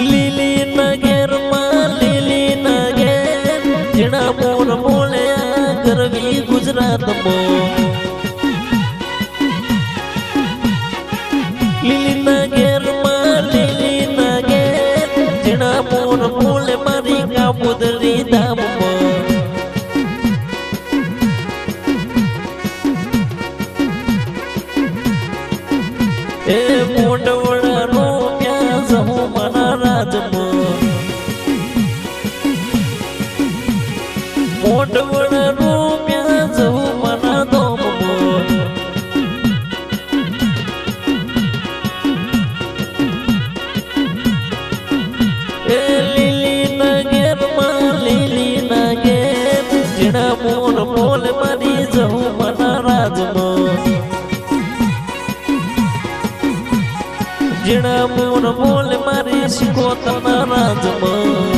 લીલી નગેરમાં લીલી નગેર જીણા મોર Moll ગરવી ગુજરાત મો એ પૂંડવ જેણા બોલ મારી શીખો તના રાજમાં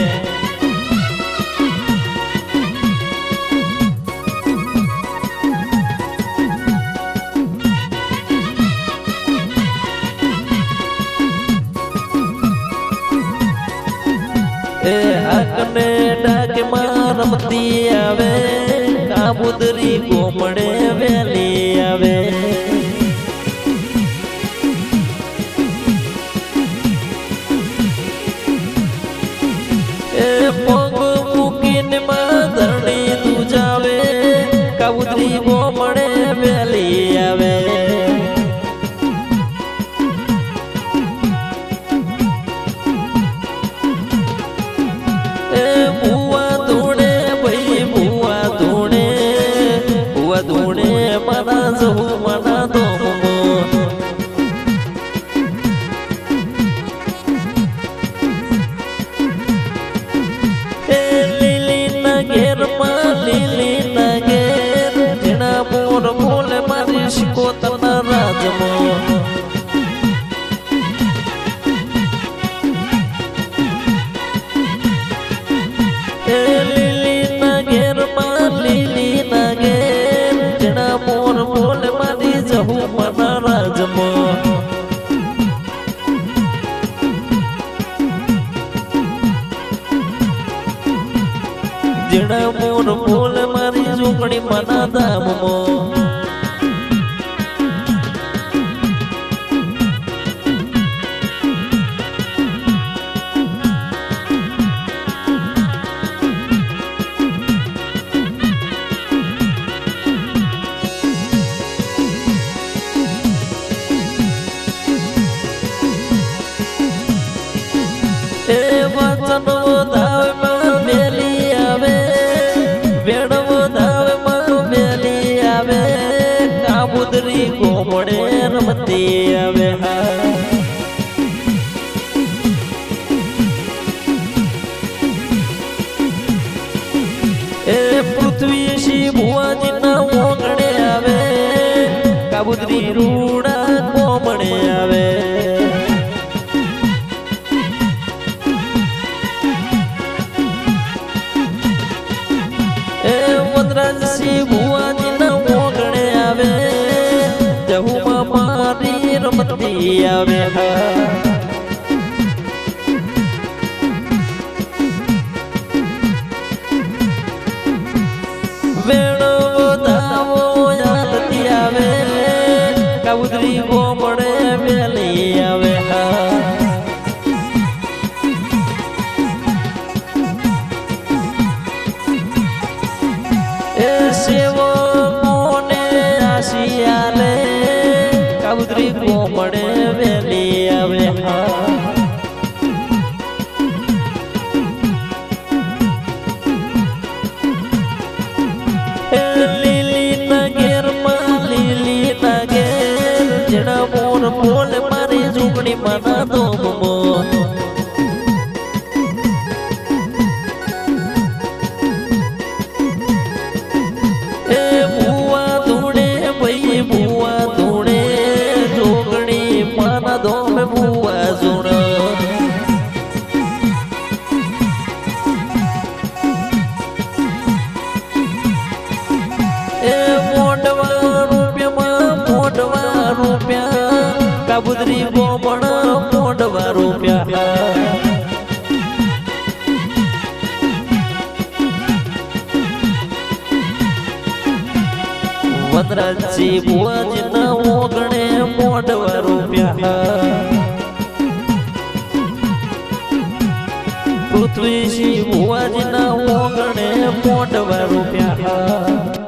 એ આકને ડાકે માં રમતી આવે, કાબુદરી કોમડે વેલી આવે. એ પોગ મૂકીને માં ધરણી તું જાવે કાબુદરી મેળા મોર બોલ મારી ઝૂંપડી મના દામો એ વચનો દા में है મારી રમતી આવે હા. આવે. કાઉદરી ગોમડે વેલી આવે. કાઉદરી ગોમડે વેલી આવે હા. મારી ઝૂંપડી માં બુદરી બોમણ મોડવા રૂપિયા વતરાજી ભુવજ ન ઓગણે મોડવા રૂપિયા પૃથ્વી શિવ ભુવજ ઓગણે મોડવા રૂપિયા